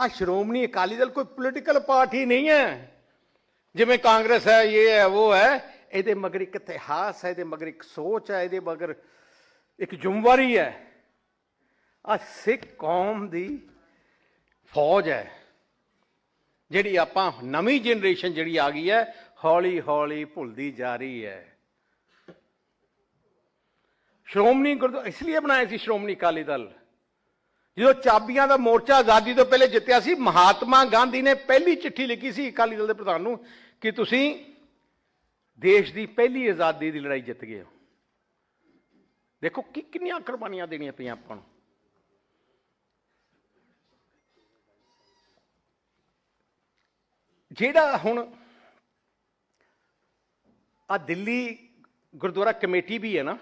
ਆ ਸ਼੍ਰੋਮਣੀ ਅਕਾਲੀ ਦਲ ਕੋਈ political party ਨਹੀਂ ਹੈ। ਜਿਵੇਂ ਕਾਂਗਰਸ ਹੈ, ਇਹ ਹੈ, ਉਹ ਹੈ। ਇਹਦੇ ਮਗਰ ਇੱਕ ਇਤਿਹਾਸ ਹੈ, ਇਹਦੇ ਮਗਰ ਇੱਕ ਸੋਚ ਹੈ, ਇਹਦੇ ਮਗਰ ਇੱਕ ਜ਼ਿੰਮੇਵਾਰੀ ਹੈ। ਆ ਸਿੱਖ ਕੌਮ ਦੀ ਫੌਜ ਹੈ, ਜਿਹੜੀ ਆਪਾਂ ਨਵੀਂ ਜਨਰੇਸ਼ਨ ਜਿਹੜੀ ਆ ਗਈ ਹੈ, ਹੌਲੀ ਹੌਲੀ ਭੁੱਲਦੀ ਜਾ ਰਹੀ ਹੈ। ਸ਼੍ਰੋਮਣੀ ਗੁਰਦੁਆਰਾ ਇਸ ਲਈ ਬਣਾਇਆ ਸੀ ਸ਼੍ਰੋਮਣੀ ਅਕਾਲੀ ਦਲ। ਜਦੋਂ ਚਾਬੀਆਂ ਦਾ ਮੋਰਚਾ ਆਜ਼ਾਦੀ ਤੋਂ ਪਹਿਲੇ ਜਿੱਤਿਆ ਸੀ, ਮਹਾਤਮਾ ਗਾਂਧੀ ਨੇ ਪਹਿਲੀ ਚਿੱਠੀ ਲਿਖੀ ਸੀ ਅਕਾਲੀ ਦਲ ਦੇ ਪ੍ਰਧਾਨ ਨੂੰ ਕਿ ਤੁਸੀਂ ਦੇਸ਼ ਦੀ ਪਹਿਲੀ ਆਜ਼ਾਦੀ ਦੀ ਲੜਾਈ ਜਿੱਤ ਗਏ ਹੋ। ਦੇਖੋ ਕਿ ਕਿੰਨੀਆਂ ਕੁਰਬਾਨੀਆਂ ਦੇਣੀਆਂ ਪਈਆਂ ਆਪਾਂ ਨੂੰ। ਜਿਹੜਾ ਹੁਣ ਆ ਦਿੱਲੀ ਗੁਰਦੁਆਰਾ ਕਮੇਟੀ ਵੀ ਹੈ ਨਾ,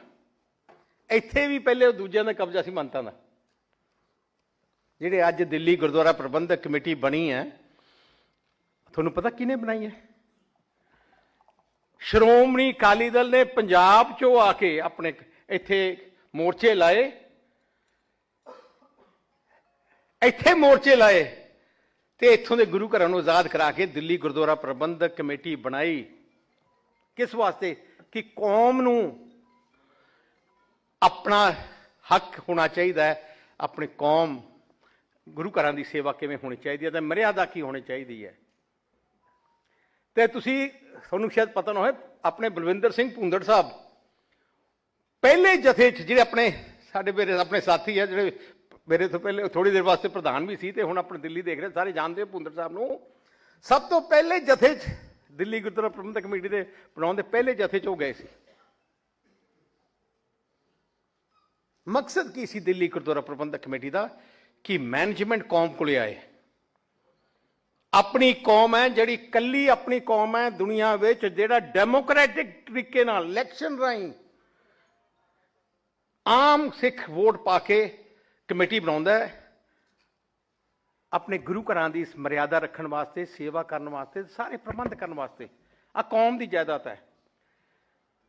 ਇੱਥੇ ਵੀ ਪਹਿਲੇ ਦੂਜਿਆਂ ਦਾ ਕਬਜ਼ਾ ਸੀ ਮੰਤਾਂ ਦਾ। ਜਿਹੜੇ ਅੱਜ ਦਿੱਲੀ ਗੁਰਦੁਆਰਾ ਪ੍ਰਬੰਧਕ ਕਮੇਟੀ ਬਣੀ ਹੈ, ਤੁਹਾਨੂੰ ਪਤਾ ਕਿਹਨੇ ਬਣਾਈ ਹੈ? ਸ਼੍ਰੋਮਣੀ ਅਕਾਲੀ ਦਲ ਨੇ ਪੰਜਾਬ ਚੋਂ ਆ ਕੇ ਆਪਣੇ ਇੱਥੇ ਮੋਰਚੇ ਲਾਏ। ਇੱਥੇ ਮੋਰਚੇ ਲਾਏ ਤੇ ਇੱਥੋਂ ਦੇ ਗੁਰੂ ਘਰਾਂ ਨੂੰ ਆਜ਼ਾਦ ਕਰਾ ਕੇ ਦਿੱਲੀ ਗੁਰਦੁਆਰਾ ਪ੍ਰਬੰਧਕ ਕਮੇਟੀ ਬਣਾਈ। ਕਿਸ ਵਾਸਤੇ? ਕਿ ਕੌਮ ਨੂੰ ਆਪਣਾ ਹੱਕ ਹੋਣਾ ਚਾਹੀਦਾ ਹੈ, ਆਪਣੀ ਕੌਮ ਗੁਰੂ ਘਰਾਂ ਦੀ ਸੇਵਾ ਕਿਵੇਂ ਹੋਣੀ ਚਾਹੀਦੀ ਹੈ ਤੇ ਮਰਿਆਦਾ ਕੀ ਹੋਣੀ ਚਾਹੀਦੀ ਹੈ? ਤੇ ਤੁਸੀਂ, ਤੁਹਾਨੂੰ ਸ਼ਾਇਦ ਪਤਾ ਨਾ ਹੋਵੇ, ਆਪਣੇ ਬਲਵਿੰਦਰ ਸਿੰਘ ਭੁੰਦੜ ਸਾਹਿਬ, ਪਹਿਲੇ ਜਥੇ 'ਚ ਜਿਹੜੇ ਆਪਣੇ ਸਾਡੇ ਮੇਰੇ, ਆਪਣੇ ਸਾਥੀ ਹੈ ਜਿਹੜੇ ਮੇਰੇ ਤੋਂ ਪਹਿਲੇ ਥੋੜੀ ਦੇਰ ਵਾਸਤੇ ਪ੍ਰਧਾਨ ਵੀ ਸੀ ਤੇ ਹੁਣ ਆਪਣੇ ਦਿੱਲੀ ਦੇਖ ਰਹੇ, ਸਾਰੇ ਜਾਣਦੇ ਹੋ ਭੁੰਦੜ ਸਾਹਿਬ ਨੂੰ। ਸਭ ਤੋਂ ਪਹਿਲੇ ਜਥੇ 'ਚ, ਦਿੱਲੀ ਗੁਰਦੁਆਰਾ ਪ੍ਰਬੰਧਕ ਕਮੇਟੀ ਦੇ ਬਣਾਉਣ ਦੇ ਪਹਿਲੇ ਜਥੇ 'ਚ ਉਹ ਗਏ ਸੀ। ਮਕਸਦ ਕੀ ਸੀ ਦਿੱਲੀ ਗੁਰਦੁਆਰਾ ਪ੍ਰਬੰਧਕ ਕਮੇਟੀ ਦਾ? ਕਿ ਮੈਨੇਜਮੈਂਟ ਕੌਮ ਕੋਲੇ ਆਏ। ਆਪਣੀ ਕੌਮ ਹੈ, ਜਿਹੜੀ ਕੱਲੀ ਆਪਣੀ ਕੌਮ ਹੈ ਦੁਨੀਆ ਵਿੱਚ, ਜਿਹੜਾ ਡੈਮੋਕ੍ਰੈਟਿਕ ਤਰੀਕੇ ਨਾਲ ਇਲੈਕਸ਼ਨ ਰਾਹੀਂ ਆਮ ਸਿੱਖ ਵੋਟ ਪਾ ਕੇ ਕਮੇਟੀ ਬਣਾਉਂਦਾ ਹੈ। ਆਪਣੇ ਗੁਰੂ ਘਰਾਂ ਦੀ ਮਰਿਆਦਾ ਰੱਖਣ ਵਾਸਤੇ, ਸੇਵਾ ਕਰਨ ਵਾਸਤੇ, ਸਾਰੇ ਪ੍ਰਬੰਧ ਕਰਨ ਵਾਸਤੇ ਆ ਕੌਮ ਦੀ ਜਾਇਦਾਦ ਹੈ।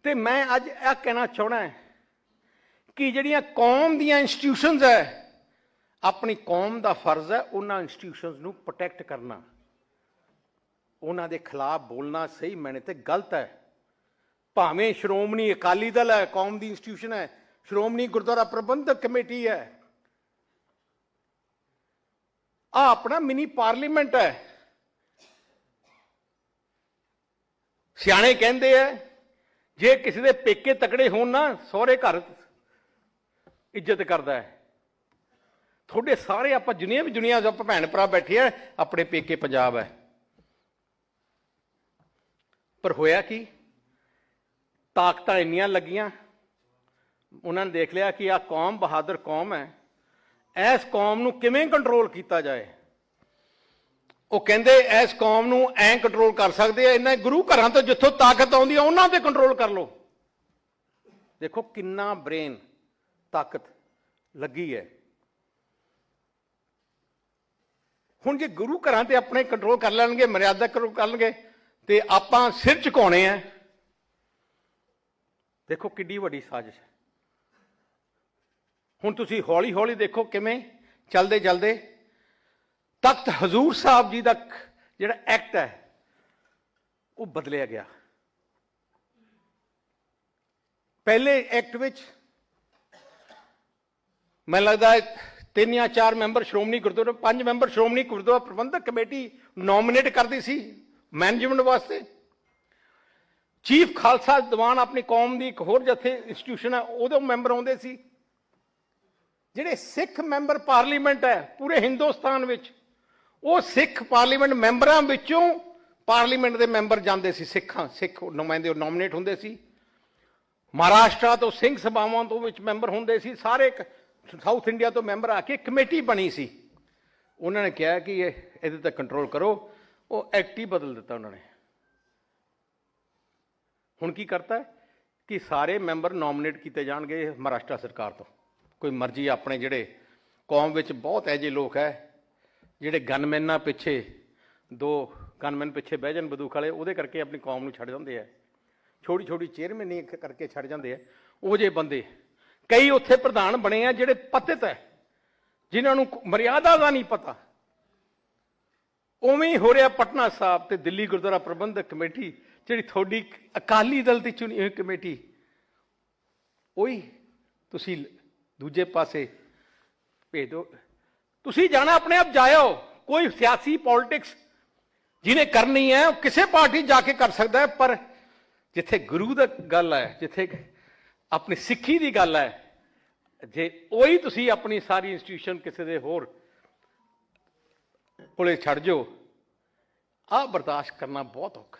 ਤੇ ਮੈਂ ਅੱਜ ਇਹ ਕਹਿਣਾ ਚਾਹਣਾ ਕਿ ਜਿਹੜੀਆਂ ਕੌਮ ਦੀਆਂ ਇੰਸਟੀਟਿਊਸ਼ਨਸ ਹੈ ਆਪਣੀ ਕੌਮ ਦਾ ਫਰਜ਼ ਹੈ ਉਹਨਾਂ ਇੰਸਟੀਟਿਊਸ਼ਨਸ ਨੂੰ ਪ੍ਰੋਟੈਕਟ ਕਰਨਾ। ਉਹਨਾਂ ਦੇ ਖਿਲਾਫ ਬੋਲਣਾ ਸਹੀ ਮੈਨੇ ਤੇ ਗਲਤ ਹੈ। ਭਾਵੇਂ ਸ਼੍ਰੋਮਣੀ ਅਕਾਲੀ ਦਲ ਹੈ, ਕੌਮ ਦੀ ਇੰਸਟੀਟਿਊਸ਼ਨ ਹੈ, ਸ਼੍ਰੋਮਣੀ ਗੁਰਦੁਆਰਾ ਪ੍ਰਬੰਧਕ ਕਮੇਟੀ ਹੈ। ਆ ਆਪਣਾ ਮਿਨੀ ਪਾਰਲੀਮੈਂਟ ਹੈ। ਸਿਆਣੇ ਕਹਿੰਦੇ ਆ ਜੇ ਕਿਸੇ ਦੇ ਪੇਕੇ ਤਕੜੇ ਹੋਣ ਨਾ, ਸਹੁਰੇ ਘਰ ਇੱਜ਼ਤ ਕਰਦਾ ਹੈ। ਤੁਹਾਡੇ ਸਾਰੇ ਆਪਾਂ ਜਿੰਨੀਆਂ ਵੀ ਦੁਨੀਆ ਆਪਾਂ ਭੈਣ ਭਰਾ ਬੈਠੇ ਆ, ਆਪਣੇ ਪੇਕੇ ਪੰਜਾਬ ਹੈ। ਪਰ ਹੋਇਆ ਕੀ? ਤਾਕਤਾਂ ਇੰਨੀਆਂ ਲੱਗੀਆਂ, ਉਹਨਾਂ ਨੇ ਦੇਖ ਲਿਆ ਕਿ ਆ ਕੌਮ ਬਹਾਦਰ ਕੌਮ ਹੈ। ਇਸ ਕੌਮ ਨੂੰ ਕਿਵੇਂ ਕੰਟਰੋਲ ਕੀਤਾ ਜਾਏ? ਉਹ ਕਹਿੰਦੇ ਇਸ ਕੌਮ ਨੂੰ ਐਂ ਕੰਟਰੋਲ ਕਰ ਸਕਦੇ ਆ, ਇਹਨਾਂ ਗੁਰੂ ਘਰਾਂ ਤੋਂ ਜਿੱਥੋਂ ਤਾਕਤ ਆਉਂਦੀ ਆ, ਉਹਨਾਂ ਤੇ ਕੰਟਰੋਲ ਕਰ ਲਓ। ਦੇਖੋ ਕਿੰਨਾ ਬ੍ਰੇਨ ਤਾਕਤ ਲੱਗੀ ਹੈ। ਹੁਣ ਜੇ ਗੁਰੂ ਘਰਾਂ ਤੇ ਆਪਣੇ ਕੰਟਰੋਲ ਕਰ ਲੈਣਗੇ, ਮਰਿਆਦਾ ਕੰਟਰੋਲ ਕਰਨਗੇ, ਤੇ ਆਪਾਂ ਸਿਰ ਝੁਕਾਉਣੇ ਆ। ਦੇਖੋ ਕਿੱਡੀ ਵੱਡੀ ਸਾਜ਼ਿਸ਼ ਹੁਣ ਤੁਸੀਂ ਹੌਲੀ ਹੌਲੀ ਦੇਖੋ ਕਿਵੇਂ ਚਲਦੇ ਚਲਦੇ ਤਖਤ ਹਜ਼ੂਰ ਸਾਹਿਬ ਜੀ ਦਾ ਜਿਹੜਾ ਐਕਟ ਹੈ, ਉਹ ਬਦਲਿਆ ਗਿਆ। ਪਹਿਲੇ ਐਕਟ ਵਿੱਚ ਮੈਨੂੰ ਲੱਗਦਾ ਤਿੰਨ ਜਾਂ ਚਾਰ ਮੈਂਬਰ ਸ਼੍ਰੋਮਣੀ ਗੁਰਦੁਆਰਾ ਪੰਜ member Shiromani Gurdwara Prabandhak committee nominate ਕਰਦੀ ਸੀ ਮੈਨੇਜਮੈਂਟ ਵਾਸਤੇ। ਚੀਫ ਖਾਲਸਾ ਦੀਵਾਨ ਆਪਣੀ ਕੌਮ ਦੀ ਇੱਕ ਹੋਰ ਜਥੇ ਇੰਸਟੀਟਿਊਸ਼ਨ ਹੈ, ਉਹਦੇ ਮੈਂਬਰ ਆਉਂਦੇ ਸੀ। ਜਿਹੜੇ ਸਿੱਖ ਮੈਂਬਰ ਪਾਰਲੀਮੈਂਟ ਹੈ, ਪੂਰੇ ਹਿੰਦੁਸਤਾਨ ਵਿੱਚ, ਉਹ ਸਿੱਖ ਪਾਰਲੀਮੈਂਟ ਮੈਂਬਰਾਂ ਵਿੱਚੋਂ ਪਾਰਲੀਮੈਂਟ ਦੇ ਮੈਂਬਰ ਜਾਂਦੇ ਸੀ, ਸਿੱਖਾਂ, ਸਿੱਖ ਨੁਮਾਇੰਦੇ ਨੋਮੀਨੇਟ ਹੁੰਦੇ ਸੀ। ਮਹਾਰਾਸ਼ਟਰ ਤੋਂ ਸਿੰਘ ਸਭਾਵਾਂ ਤੋਂ ਵਿੱਚ ਮੈਂਬਰ ਹੁੰਦੇ ਸੀ, ਸਾਰੇ ਸਾਊਥ ਇੰਡੀਆ ਤੋਂ ਮੈਂਬਰ ਆ ਕੇ ਕਮੇਟੀ ਬਣੀ ਸੀ। ਉਹਨਾਂ ਨੇ ਕਿਹਾ ਕਿ ਇਹ, ਇਹਦੇ ਤੇ ਕੰਟਰੋਲ ਕਰੋ। ਉਹ ਐਕਟ ਹੀ ਬਦਲ ਦਿੱਤਾ ਉਹਨਾਂ ਨੇ। ਹੁਣ ਕੀ ਕਰਤਾ ਹੈ? ਕਿ ਸਾਰੇ ਮੈਂਬਰ ਨੋਮੀਨੇਟ ਕੀਤੇ ਜਾਣਗੇ ਮਹਾਰਾਸ਼ਟਰ ਸਰਕਾਰ ਤੋਂ। ਕੋਈ ਮਰਜ਼ੀ ਆਪਣੇ ਜਿਹੜੇ ਕੌਮ ਵਿੱਚ ਬਹੁਤ ਐਜੇ ਜਿਹੇ ਲੋਕ ਹੈ, ਜਿਹੜੇ ਗਨਮੈਨਾਂ ਪਿੱਛੇ, ਦੋ ਗਨਮੈਨ ਪਿੱਛੇ ਬਹਿ ਜਾਣ ਬੰਦੂਕ ਵਾਲੇ, ਉਹਦੇ ਕਰਕੇ ਆਪਣੀ ਕੌਮ ਨੂੰ ਛੱਡ ਜਾਂਦੇ ਆ। ਛੋਟੀ ਛੋਟੀ ਚੇਅਰਮੈਨੀ ਕਰਕੇ ਛੱਡ ਜਾਂਦੇ ਆ। ਉਹ ਜੇ ਬੰਦੇ ਕਈ ਉੱਥੇ ਪ੍ਰਧਾਨ ਬਣੇ ਆ ਜਿਹੜੇ ਪਤਿਤ ਹੈ ਜਿਨ੍ਹਾਂ ਨੂੰ ਮਰਿਆਦਾ ਦਾ ਨਹੀਂ ਪਤਾ। ਉਵੇਂ ਹੀ ਹੋ ਰਿਹਾ ਪਟਨਾ ਸਾਹਿਬ ਤੇ ਦਿੱਲੀ ਗੁਰਦੁਆਰਾ ਪ੍ਰਬੰਧਕ ਕਮੇਟੀ, ਜਿਹੜੀ ਤੁਹਾਡੀ ਅਕਾਲੀ ਦਲ ਦੀ ਚੁਣੀ ਹੋਈ ਕਮੇਟੀ। ਉਹੀ ਤੁਸੀਂ ਦੂਜੇ ਪਾਸੇ ਭੇਜ ਦਿਓ ਤੁਸੀਂ ਜਾਣਾ ਆਪਣੇ ਆਪ ਜਾਇਓ, ਕੋਈ ਸਿਆਸੀ ਪੋਲਿਟਿਕਸ ਜਿਹਨੇ ਕਰਨੀ ਹੈ ਉਹ ਕਿਸੇ ਪਾਰਟੀ ਜਾ ਕੇ ਕਰ ਸਕਦਾ ਹੈ ਪਰ ਜਿੱਥੇ ਗੁਰੂ ਦਾ ਗੱਲ ਹੈ ਜਿੱਥੇ ਆਪਣੀ ਸਿੱਖੀ ਦੀ ਗੱਲ ਹੈ। ਜੇ ਉਹੀ ਤੁਸੀਂ ਆਪਣੀ ਸਾਰੀ ਇੰਸਟੀਟਿਊਸ਼ਨ ਕਿਸੇ ਦੇ ਹੋਰ ਕੋਲੇ ਛੱਡ ਜਾਓ ਆ ਬਰਦਾਸ਼ਤ ਕਰਨਾ ਬਹੁਤ ਔਖਾ